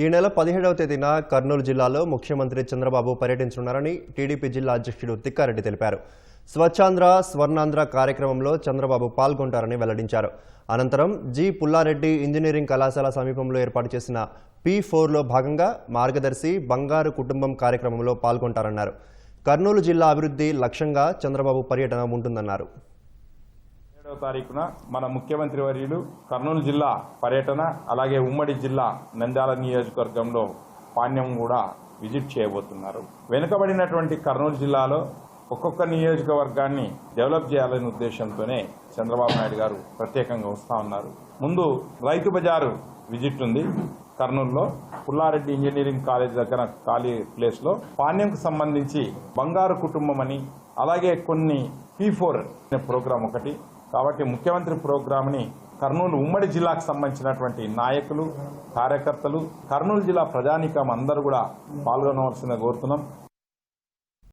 ఈ నెల పదిహేడవ తేదీన కర్నూలు జిల్లాలో ముఖ్యమంత్రి చంద్రబాబు పర్యటించనున్నారని టీడీపీ జిల్లా అధ్యక్షుడు తిక్కారెడ్డి తెలిపారు. స్వచ్ఛాంధ్ర స్వర్ణాంధ్ర కార్యక్రమంలో చంద్రబాబు పాల్గొంటారని వెల్లడించారు. అనంతరం జి. పుల్లారెడ్డి ఇంజనీరింగ్ కళాశాల సమీపంలో ఏర్పాటు చేసిన పి ఫోర్లో భాగంగా మార్గదర్శి బంగారు కుటుంబం కార్యక్రమంలో పాల్గొంటారన్నారు. కర్నూలు జిల్లా అభివృద్ధి లక్ష్యంగా చంద్రబాబు పర్యటన ఉంటుందన్నారు. ఏడవ తారీఖున మన ముఖ్యమంత్రి వర్యులు కర్నూలు జిల్లా పర్యటన అలాగే ఉమ్మడి జిల్లా నంద్యాల నియోజకవర్గంలో పాణ్యం కూడా విజిట్ చేయబోతున్నారు. వెనుకబడినటువంటి కర్నూలు జిల్లాలో ఒక్కొక్క నియోజకవర్గాన్ని డెవలప్ చేయాలనే ఉద్దేశంతోనే చంద్రబాబు నాయుడు గారు ప్రత్యేకంగా వస్తా ఉన్నారు. ముందు రైతు బజారు విజిట్ ఉంది. కర్నూలులో పుల్లారెడ్డి ఇంజనీరింగ్ కాలేజ్ దగ్గర ఖాళీ ప్లేస్లో పాణ్యంకు సంబంధించి బంగారు కుటుంబం అని అలాగే కొన్ని పీ ఫోర్ అనే ప్రోగ్రాం ఒకటి కాబట్టి ముఖ్యమంత్రి ప్రోగ్రామ్ని కర్నూలు ఉమ్మడి జిల్లాకు సంబంధించినటువంటి నాయకులు కార్యకర్తలు కర్నూలు జిల్లా ప్రజానీకం అందరూ కూడా పాల్గొనవలసిందిగా కోరుతున్నాం.